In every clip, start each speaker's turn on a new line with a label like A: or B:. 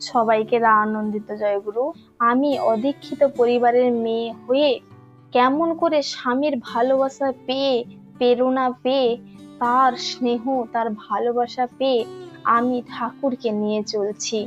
A: সবাইকে আনন্দিত জয়গুরু আমি অদীক্ষিত পরিবারের মেয়ে হয়ে কেমন করে স্বামীর ভালোবাসা পেয়ে, প্রেরণা পেয়ে, তার স্নেহ, তার ভালোবাসা পেয়ে আমি ঠাকুরকে নিয়ে চলছি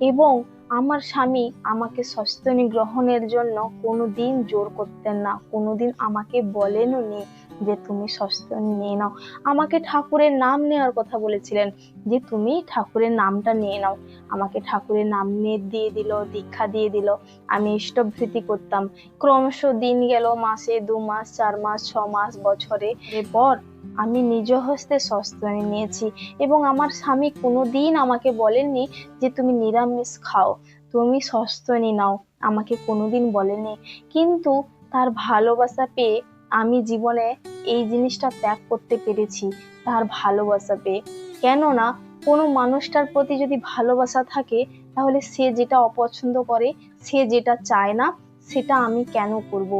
A: এবং আমার স্বামী আমাকে সস্তনী গ্রহণের জন্য কোনোদিন জোর করতেন না, কোনোদিন আমাকে বলেনও নি। যে তুমি সস্তনী নিয়ে নাও। আমাকে ঠাকুরের নাম নেওয়ার কথা বলেছিলেন। যে তুমি ঠাকুরের নামটা নিয়ে নাও। আমাকে ঠাকুরের নাম নিয়ে দিয়ে দিল, দীক্ষা দিয়ে দিল। আমি ইষ্টভৃতি করতাম। ক্রমশ দিন গেল, মাসে দু মাস, চার মাস, ছ মাস, বছরে। এরপর আমি নিজ হস্তে সস্তনী নিয়েছি এবং আমার স্বামী কোনোদিন আমাকে বলেননি যে তুমি নিরামিষ খাও। তুমি সস্তনী নাও। আমাকে কোনোদিন বলেনি কিন্তু তার ভালোবাসা পেয়ে আমি জীবনে এই জিনিসটা ত্যাগ করতে পেরেছি, তার ভালোবাসা পেয়ে। কেননা, কোনো মানুষটার প্রতি যদি ভালোবাসা থাকে, তাহলে সে যেটা অপছন্দ করে, সে যেটা চায় না, সেটা আমি কেন করব?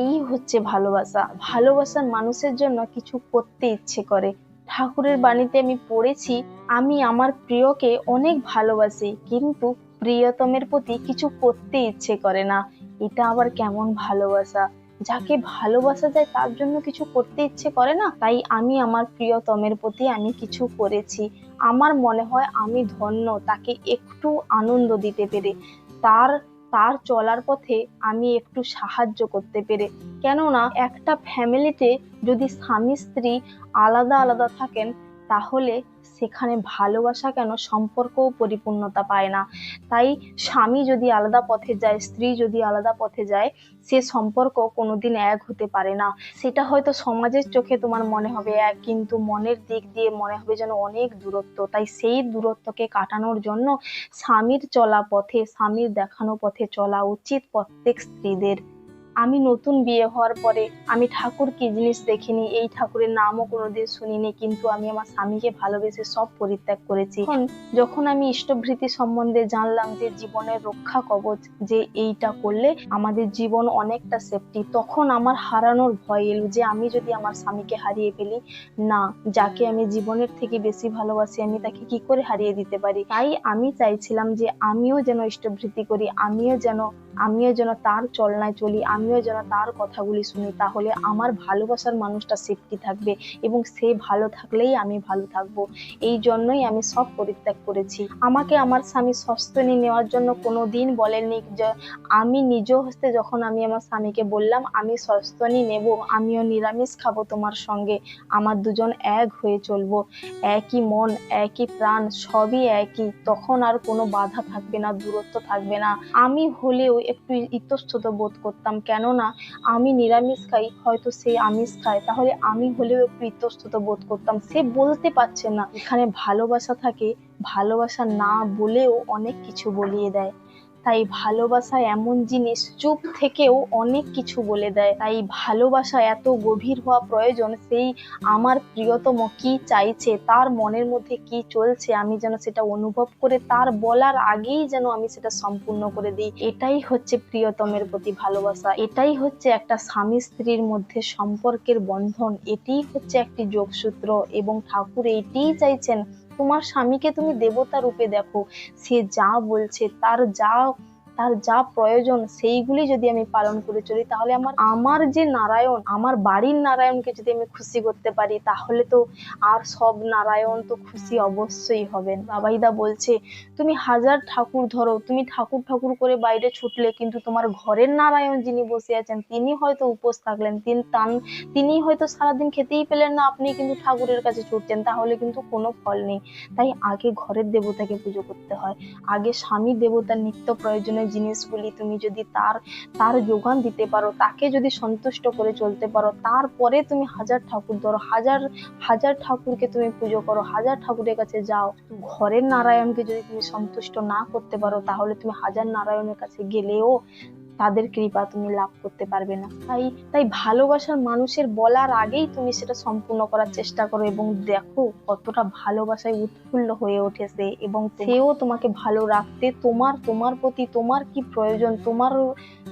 A: এই হচ্ছে ভালোবাসা। ভালোবাসার মানুষের জন্য কিছু করতে ইচ্ছে করে। ঠাকুরের বাণীতে আমি পড়েছি, আমি আমার প্রিয়কে অনেক ভালোবাসি, কিন্তু প্রিয়তমের প্রতি কিছু করতে ইচ্ছে করে না। এটা আবার কেমন ভালোবাসা? যাকে ভালোবাসা যায় তার জন্য কিছু করতে ইচ্ছে করে না, তাই আমি আমার প্রিয়তমের প্রতি আমি কিছু করেছি। আমার মনে হয় আমি ধন্য, তাকে একটু আনন্দ দিতে পেরে। তার তার চলার পথে আমি একটু সাহায্য করতে পেরে। কেননা একটা ফ্যামিলিতে যদি স্বামী স্ত্রী আলাদা আলাদা থাকেন তাহলে সেখানে ভালোবাসা কেন সম্পর্কও পরিপূর্ণতা পায় না? তাই স্বামী যদি আলাদা পথে যায়, স্ত্রী যদি আলাদা পথে যায়, সে সম্পর্ক কোনোদিন এক হতে পারে না। সেটা হয়তো সমাজের চোখে তোমার মনে হবে এক, কিন্তু মনের দিক দিয়ে মনে হবে যেন অনেক দূরত্ব। তাই সেই দূরত্বকে কাটানোর জন্য স্বামীর চলা পথে, স্বামীর দেখানো পথে চলা উচিত প্রত্যেক স্ত্রীদের। আমি নতুন বিয়ে হওয়ার পরে আমি ঠাকুর কি জিনিস দেখিনি, এই ঠাকুরের নামও কোনোদিন শুনিনি, কিন্তু আমি আমার স্বামীকে ভালোবেসে সব পরিত্যাগ করেছি। যখন আমি ইষ্টভৃতি সম্বন্ধে জানলাম যে জীবনের রক্ষা কবচ যে এইটা করলে আমাদের জীবন অনেকটা সেফটি তখন আমার হারানোর ভয় এলো যে আমি যদি আমার স্বামীকে হারিয়ে ফেলি, না, যাকে আমি জীবনের থেকে বেশি ভালোবাসি আমি তাকে কি করে হারিয়ে দিতে পারি? তাই আমি চাইছিলাম যে আমিও যেন ইষ্টভৃতি করি, আমিও যেন আমিও যেন তার চলনায় চলি, আমিও যেন তার কথাগুলি শুনি, তাহলে আমার ভালোবাসার মানুষটা সেফটি থাকবে এবং সে ভালো থাকলেই আমি ভালো থাকব। এই জন্যই আমি সব পরিত্যাগ করেছি। আমাকে আমার স্বামী সস্তনী নেওয়ার জন্য কোনো দিন বলেননি যে, আমি নিজ হস্তে যখন আমি আমার স্বামীকে বললাম, আমি সস্তনী নেব, আমিও নিরামিষ খাব তোমার সঙ্গে, আমার দুজন এক হয়ে চলবো। একই মন, একই প্রাণ, সবই একই, তখন আর কোনো বাধা থাকবে না, দূরত্ব থাকবে না। আমি হলেও একটু ইতস্তত বোধ করতাম। কেননা আমি নিরামিষ খাই, হয়তো সে আমিষ খায়। তাহলে আমি হলেও একটু ইতস্তত বোধ করতাম। সে বলতে পারছে না। এখানে ভালোবাসা থাকে, ভালোবাসা না বলেও অনেক কিছু বলিয়ে দেয়। তাই ভালোবাসা এমন জিনিস চুপ থেকেও অনেক কিছু বলে দেয়। তাই ভালোবাসা এত গভীর হওয়া প্রয়োজন, সেই আমার প্রিয়তম কি চাইছে, তার মনের মধ্যে কি চলছে, আমি যেন সেটা অনুভব করে, তার বলার আগেই যেন আমি সেটা সম্পূর্ণ করে দিই। এটাই হচ্ছে প্রিয়তমের প্রতি ভালোবাসা। এটাই হচ্ছে একটা স্বামী স্ত্রীর মধ্যে সম্পর্কের বন্ধন। এটিই হচ্ছে একটি যোগসূত্র এবং ঠাকুর এইটিই চাইছেন তোমার স্বামীকে তুমি দেবতা রূপে দেখো। সে যা বলছে তার যা তার যা প্রয়োজন সেইগুলি যদি আমি পালন করে চলি, তাহলে আমার আমার যে নারায়ণ, আমার বাড়ির নারায়ণকে যদি আমি খুশি করতে পারি, তাহলে তো আর সব নারায়ণ তো খুশি অবশ্যই হবেন। বাবাইদা বলছে, তুমি হাজার ঠাকুর ধরো, তুমি ঠাকুর ঠাকুর করে বাইরে ছুটলে কিন্তু তোমার ঘরের নারায়ণ যিনি বসে আছেন, তিনি হয়তো উপোস থাকলেন, তিনি তান, তিনি হয়তো সারাদিন খেতেই পেলেন না, আপনি কিন্তু ঠাকুরের কাছে ছুটছেন, তাহলে কিন্তু কোনো ফল নেই। তাই আগে ঘরের দেবতাকে পুজো করতে হয়। আগে স্বামী দেবতার নিত্য প্রয়োজনীয় জিনিসগুলি তুমি যদি তার তার যোগান দিতে পারো, তাকে যদি সন্তুষ্ট করে চলতে পারো, তারপরে তুমি হাজার ঠাকুর ধরো, হাজার হাজার ঠাকুরকে তুমি পুজো করো, হাজার ঠাকুরের কাছে যাও ঘরের নারায়ণকে যদি তুমি সন্তুষ্ট না করতে পারো, তাহলে তুমি হাজার নারায়ণের কাছে গেলেও তাদের কৃপা তুমি লাভ করতে পারবে না। তাই তাই ভালোবাসার মানুষের বলার আগেই তুমি সেটা সম্পূর্ণ করার চেষ্টা করো এবং দেখো কতটা ভালোবাসায় উৎফুল্ল হয়ে ওঠেছে এবং সেও তোমাকে ভালো রাখতে তোমার তোমার প্রতি তোমার কি প্রয়োজন তোমার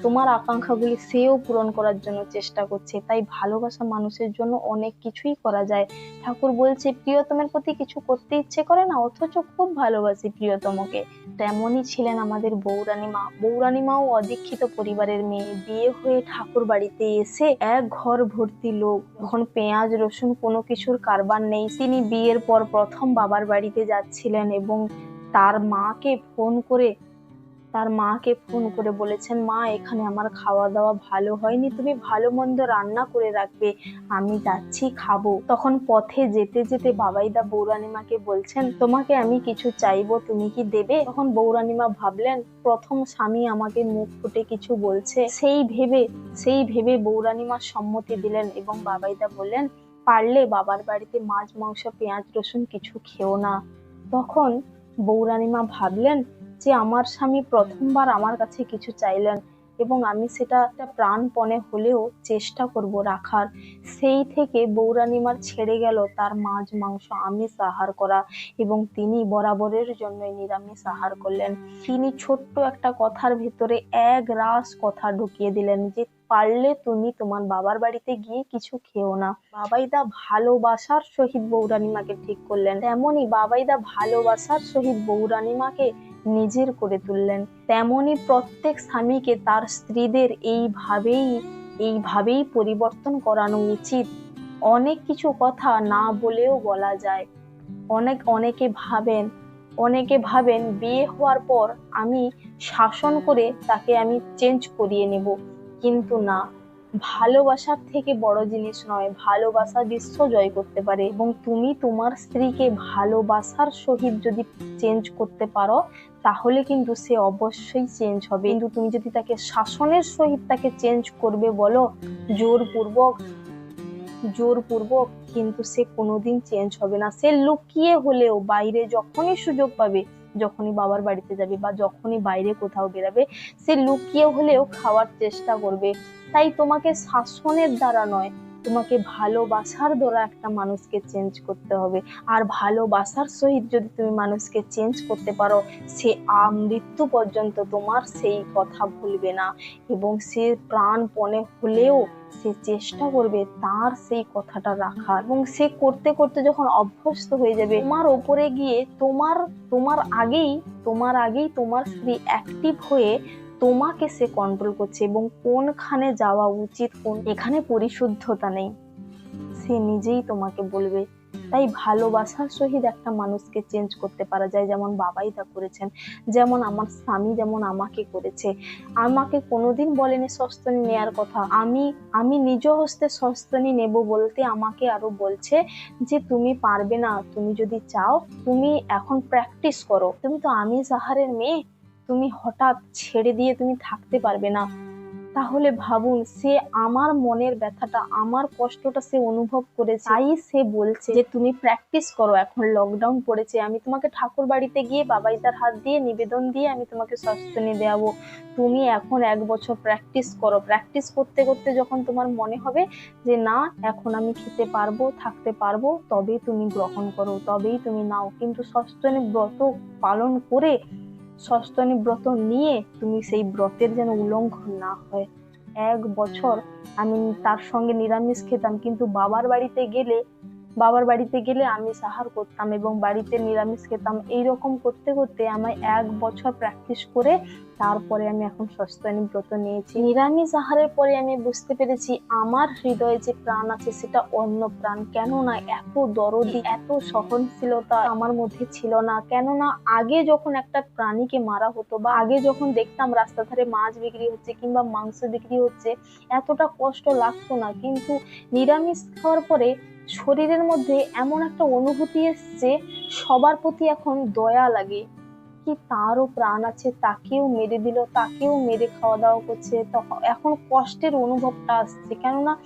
A: তোমার আকাঙ্ক্ষাগুলি সেও পূরণ করার জন্য চেষ্টা করছে। তাই ভালোবাসা মানুষের জন্য অনেক কিছুই করা যায়। ঠাকুর বলছে প্রিয়তমের প্রতি কিছু করতে ইচ্ছে করে না অথচ খুব ভালোবাসি প্রিয়তমকে। তেমনই ছিলেন আমাদের বৌরানী মা। বৌরানী মাও অদীক্ষিত পরিবারের মেয়ে বিয়ে হয়ে ঠাকুর বাড়িতে এসে এক ঘর ভর্তি লোক। তখন পেঁয়াজ, রসুন কোনো কিছুর কারবার নেই। তিনি বিয়ের পর প্রথম বাবার বাড়িতে যাচ্ছিলেন এবং তার মাকে ফোন করে তার মাকে ফোন করে বলেছেন মা এখানে আমার খাওয়া দাওয়া ভালো হয়নি তুমি ভালো মন্দ রান্না করে রাখবে আমি যাচ্ছি খাব। তখন পথে যেতে যেতে বাবাইদা বৌরানিমাকে বলছেন তোমাকে আমি কিছু চাইব তুমি কি দেবে? তখন বৌরানিমা ভাবলেন প্রথম স্বামী আমাকে মুখ ফুটে কিছু বলছে। সেই ভেবে সেই ভেবে বৌরানীমা সম্মতি দিলেন এবং বাবাইদা বললেন পারলে বাবার বাড়িতে মাছ মাংস পেঁয়াজ রসুন কিছু খেও না। তখন বৌরানিমা ভাবলেন যে আমার স্বামী প্রথমবার আমার কাছে কিছু চাইলেন এবং আমি সেটা একটা প্রাণপণে হলেও চেষ্টা করব রাখার। সেই থেকে বৌরানিমার ছেড়ে গেল তার মাছ, মাংস আমিষ আহার করা এবং তিনি বরাবরের জন্য নিরামিষ আহার করলেন। তিনি ছোট্ট একটা কথার ভিতরে এক রাস কথা ঢুকিয়ে দিলেন যে পারলে তুমি তোমার বাবার বাড়িতে গিয়ে কিছু খেও না। বাবাইদা ভালোবাসার সহিত বৌরানিমাকে ঠিক করলেন। তেমনই বাবাইদা ভালোবাসার সহিত বৌরানিমাকে নিজের করে তুললেন। তেমনি প্রত্যেক স্বামীকে তার স্ত্রীদের এইভাবেই এইভাবেই পরিবর্তন করানো উচিত। অনেক কিছু কথা না বলেও বলা যায়। অনেক, অনেকে ভাবেন অনেকে ভাবেন বিয়ে হওয়ার পর আমি শাসন করে তাকে আমি চেঞ্জ করিয়ে নেব। কিন্তু না। ভালোবাসার থেকে বড় জিনিস নয়, ভালোবাসা বিশ্ব জয় করতে পারে এবং তুমি তোমার স্ত্রীকে ভালোবাসার সহিত যদি চেঞ্জ করতে পারো, তাহলে কিন্তু সে অবশ্যই চেঞ্জ হবে। কিন্তু তুমি যদি তাকে শাসনের সহিত তাকে চেঞ্জ করবে বলো, জোরপূর্বক জোরপূর্বক, কিন্তু সে কোনোদিন চেঞ্জ হবে না। সে লুকিয়ে হলেও, বাইরে যখনই সুযোগ পাবে যখনই বাবার বাড়িতে যাবে বা যখনই বাইরে কোথাও বেরাবে, সে লুকিয়ে হলেও খাওয়ার চেষ্টা করবে। তাই তোমাকে শাসনের দ্বারা নয় তোমাকে ভালোবাসার দ্বারা একটা মানুষকে চেঞ্জ করতে হবে। আর ভালোবাসার সহিত যদি তুমি মানুষকে চেঞ্জ করতে পারো, সে মৃত্যু পর্যন্ত তোমার সেই কথা ভুলবে না এবং সে প্রাণপণে হলেও সে চেষ্টা করবে তার সেই কথাটা রাখার। এবং সে করতে করতে যখন অভ্যস্ত হয়ে যাবে, তোমার ওপরে গিয়ে তোমার তোমার আগেই তোমার আগেই তোমার স্ত্রী অ্যাক্টিভ হয়ে তোমাকে সে কন্ট্রোল করছে এবং কোনখানে যাওয়া উচিত, কোন এখানে পরিশুদ্ধতা নেই। সে নিজেই তোমাকে বলবে। তাই ভালোবাসার সহিত একটা মানুষকে চেঞ্জ করতে পারা যায়, যেমন বাবাই তা করেছেন, যেমন আমার স্বামী যেমন আমাকে করেছে। আমাকে কোনোদিন বলেনি সস্তনি নেয়ার কথা। আমি আমি নিজ হস্তে সস্তনি নেব বলতে আমাকে আরও বলছে যে তুমি পারবে না, তুমি যদি চাও, তুমি এখন প্র্যাকটিস করো। তুমি তো আমিষ আহারের মেয়ে। তুমি হঠাৎ ছেড়ে দিয়ে তুমি থাকতে পারবে না। তাহলে ভাবুন, সে আমার মনের ব্যথাটা, আমার কষ্টটা সে অনুভব করেছে। তাই সে বলছে যে, তুমি প্র্যাকটিস করো, এখন লকডাউন পড়েছে। আমি তোমাকে ঠাকুর বাড়িতে গিয়ে বাবাইদার হাত দিয়ে নিবেদন দিয়ে আমি তোমাকে সস্তনি দেওয়াবো তুমি এখন এক বছর প্র্যাকটিস করো। প্র্যাকটিস করতে করতে যখন তোমার মনে হবে যে, না, এখন আমি খেতে পারব, থাকতে পারব, তবেই তুমি গ্রহণ করো, তবেই তুমি নাও। কিন্তু সস্তনী ব্রত পালন করে সস্তনী ব্রত নিয়ে তুমি সেই ব্রতের যেন উল্লঙ্ঘন না হয়। এক বছর আমি তার সঙ্গে নিরামিষ খেতাম, কিন্তু বাবার বাড়িতে গেলে বাবার বাড়িতে গেলে আমি সাহার করতাম এবং বাড়িতে নিরামিষ খেতাম। এইরকম করতে করতে আমি এক বছর প্র্যাকটিস করে তারপরে আমি এখন সস্তানি ব্রত নিয়েছি। নিরামিষ আহারের পরে আমি বুঝতে পেরেছি আমার হৃদয়ে যে প্রাণ আছে সেটা অন্য প্রাণ। কেননা এত দরদি, এত সহনশীলতা আমার মধ্যে ছিল না। কেননা আগে যখন একটা প্রাণীকে মারা হতো বা আগে যখন দেখতাম রাস্তা ধারে মাছ বিক্রি হচ্ছে কিংবা মাংস বিক্রি হচ্ছে, এতটা কষ্ট লাগতো না। কিন্তু নিরামিষ খাওয়ার পরে শরীরের মধ্যে এমন একটা অনুভূতি এসছে সবার প্রতি এখন দয়া লাগে। কি তারও প্রাণ আছে, তাকেও মেরে দিল, তাকেও মেরে খাওয়া দাওয়া করছে। তখন এখন কষ্টের অনুভবটা আসছে। কেননা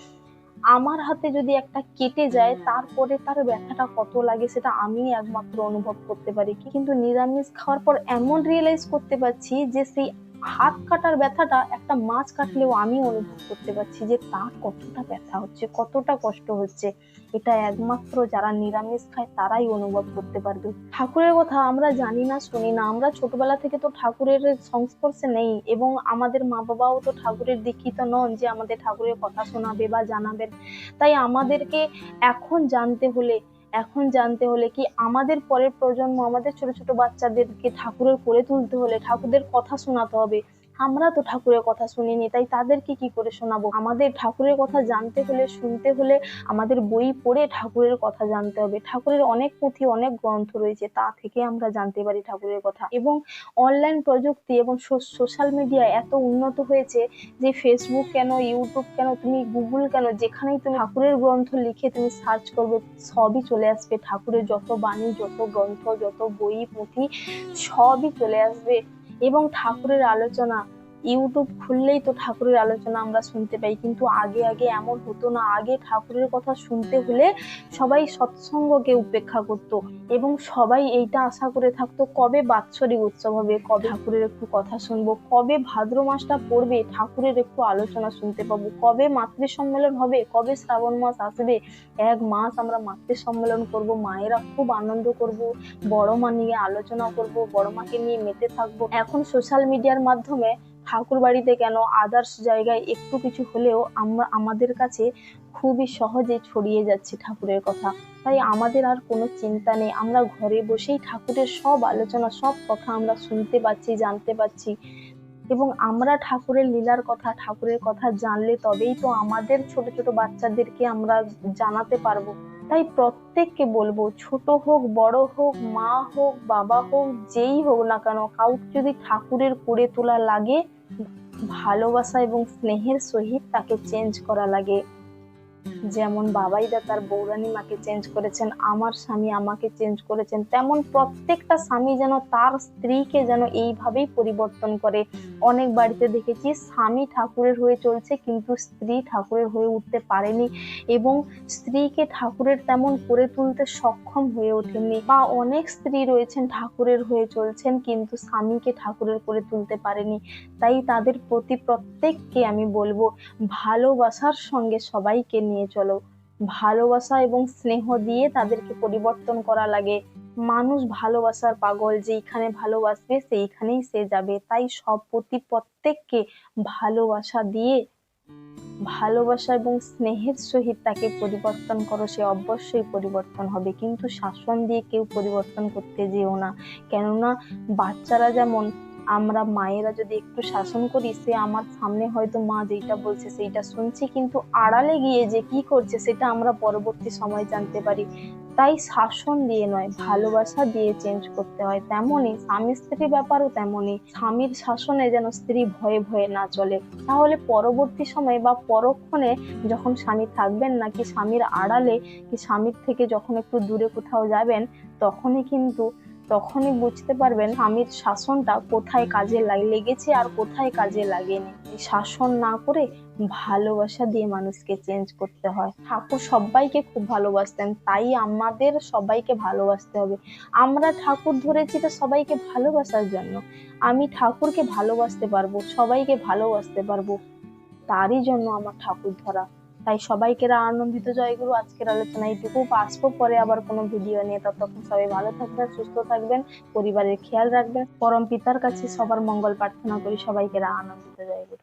A: আমার হাতে যদি একটা কেটে যায়, তারপরে তার ব্যথাটা কত লাগে সেটা আমি একমাত্র অনুভব করতে পারি। কিন্তু নিরামিষ খাওয়ার পর এমন রিয়েলাইজ করতে পারছি যে সেই হাত কাটার ব্যথাটা একটা মাছ কাটলেও আমি অনুভব করতে পারছি যে তার কতটা ব্যথা হচ্ছে, কতটা কষ্ট হচ্ছে। এটা একমাত্র যারা নিরামিষ খায় তারাই অনুভব করতে পারবে। ঠাকুরের কথা আমরা জানি না, শুনি না। আমরা ছোটবেলা থেকে তো ঠাকুরের সংস্পর্শে নেই এবং আমাদের মা বাবাও তো ঠাকুরের দীক্ষিত নন যে আমাদের ঠাকুরের কথা শোনাবে বা জানাবেন। তাই আমাদেরকে এখন জানতে হলে এখন জানতে হলে কি আমাদের পরের প্রজন্ম আমাদের ছোট ছোট বাচ্চাদেরকে ঠাকুরের করে তুলতে হলে ঠাকুরের কথা শোনাতে হবে? আমরা তো ঠাকুরের কথা শুনিনি, তাই তাদেরকে কি করে শোনাবো? আমাদের ঠাকুরের কথা জানতে হলে, শুনতে হলে আমাদের বই পড়ে ঠাকুরের কথা জানতে হবে। ঠাকুরের অনেক পুঁথি, অনেক গ্রন্থ রয়েছে, তা থেকে আমরা জানতে পারি ঠাকুরের কথা। এবং অনলাইন প্রযুক্তি এবং সোশ্যাল মিডিয়া এত উন্নত হয়েছে যে ফেসবুক কেন ইউটিউব কেন, তুমি গুগল কেন, যেখানেই তুমি ঠাকুরের গ্রন্থ লিখে তুমি সার্চ করবে, সবই চলে আসবে। ঠাকুরের যত বাণী, যত গ্রন্থ, যত বই, পুঁথি, সবই চলে আসবে। এবং ঠাকুরের আলোচনা ইউটিউব খুললেই তো ঠাকুরের আলোচনা আমরা শুনতে পাই, কিন্তু আগে আগে এমন হতো না। আগে ঠাকুরের কথা শুনতে হলে সবাই সৎসঙ্গকে উপেক্ষা করত এবং সবাই এইটা আশা করে থাকতো কবে বাৎসরিক উৎসব হবে, কবে ঠাকুরের একটু কথা শুনব, কবে ভাদ্র মাসটা পড়বে, ঠাকুরের একটু আলোচনা শুনতে পাবো, কবে মাতৃ সম্মেলন হবে, কবে শ্রাবণ মাস আসবে, এক মাস আমরা মাতৃ সম্মেলন করব, মায়েরা খুব আনন্দ করব, বড় মা নিয়ে আলোচনা করব, বড় মাকে নিয়ে মেতে থাকব। এখন সোশ্যাল মিডিয়ার মাধ্যমে ঠাকুর বাড়িতে কেন আদার্স জায়গায় একটু কিছু হলেও আমরা, আমাদের কাছে খুবই সহজে ছড়িয়ে যাচ্ছে ঠাকুরের কথা। তাই আমাদের আর কোনো চিন্তা নেই। আমরা ঘরে বসেই ঠাকুরের সব আলোচনা, সব কথা আমরা শুনতে পাচ্ছি, জানতে পাচ্ছি। এবং আমরা ঠাকুরের লীলার কথা, ঠাকুরের কথা জানলে তবেই তো আমাদের ছোট ছোট বাচ্চাদেরকে আমরা জানাতে পারব। তাই প্রত্যেককে বলব, ছোট হোক, বড় হোক, মা হোক, বাবা হোক, যেই হোক না কেন, কাউকে যদি ঠাকুরের করে তোলা লাগে, ভালোবাসা এবং স্নেহের সহিত তাকে চেঞ্জ করা লাগে। যেমন বাবাইদা তার বৌরানী মাকে চেঞ্জ করেছেন আমার স্বামী আমাকে চেঞ্জ করেছেন তেমন প্রত্যেকটা স্বামী যেন তার স্ত্রীকে যেন এইভাবেই পরিবর্তন করে। অনেক বাড়িতে দেখেছি স্বামী ঠাকুরের হয়ে চলছে কিন্তু স্ত্রী ঠাকুরের হয়ে উঠতে পারেনি এবং স্ত্রীকে ঠাকুরের তেমন করে তুলতে সক্ষম হয়ে ওঠেননি। বা অনেক স্ত্রী রয়েছেন ঠাকুরের হয়ে চলছেন কিন্তু স্বামীকে ঠাকুরের করে তুলতে পারেনি। তাই তাদের প্রতি প্রত্যেককে আমি বলব ভালোবাসার সঙ্গে সবাইকে নিয়ে চলো। ভালোবাসা এবং স্নেহ দিয়ে তাদেরকে পরিবর্তন করা লাগে। মানুষ ভালোবাসার পাগল, যেইখানে ভালোবাসবে সেইখানেই সে যাবে। তাই সব প্রতি প্রত্যেককে ভালোবাসা দিয়ে, ভালোবাসা এবং স্নেহের সহিত তাকে পরিবর্তন করো। সে অবশ্যই পরিবর্তন হবে। কিন্তু শাসন দিয়ে কেউ পরিবর্তন করতে যেও না। কেননা বাচ্চারা যেমন আমরা মায়েরা যদি একটু শাসন করি, সে আমার সামনে হয়তো মা যেইটা বলছে সেইটা শুনছি, কিন্তু আড়ালে গিয়ে যে কি করছে সেটা আমরা পরবর্তী সময় জানতে পারি। তাই শাসন দিয়ে নয়, ভালোবাসা দিয়ে চেঞ্জ করতে হয়। তেমনই স্বামী স্ত্রী ব্যাপারও তেমনই। স্বামীর শাসনে যেন স্ত্রী ভয়ে ভয়ে না চলে। তাহলে পরবর্তী সময় বা পরক্ষণে যখন স্বামী থাকবেন না কি স্বামীর আড়ালে, কি স্বামীর থেকে যখন একটু দূরে কোথাও যাবেন, তখনই কিন্তু তখনই বুঝতে পারবেন স্বামীর শাসনটা কোথায় কাজে লাগ- লেগেছে আর কোথায় কাজে লাগেনি। শাসন না করে ভালোবাসা দিয়ে মানুষকে চেঞ্জ করতে হয়। ঠাকুর সবাইকে খুব ভালোবাসতেন, তাই আমাদের সবাইকে ভালোবাসতে হবে। আমরা ঠাকুর ধরেছি তো সবাইকে ভালোবাসার জন্য। আমি ঠাকুরকে ভালোবাসতে পারব, সবাইকে ভালোবাসতে পারব। তারই জন্য আমার ঠাকুর ধরা তাই সবাইকে আনন্দিত জয়গুরু আজকের আলোচনা এইটুকু। আসব পরে আবার কোনো ভিডিও নিয়ে। ততক্ষণ সবাই ভালো থাকবেন, সুস্থ থাকবেন, পরিবারের খেয়াল রাখবেন। পরম পিতার কাছে সবার মঙ্গল প্রার্থনা করি সবাইকে আনন্দিত জয়গুরু।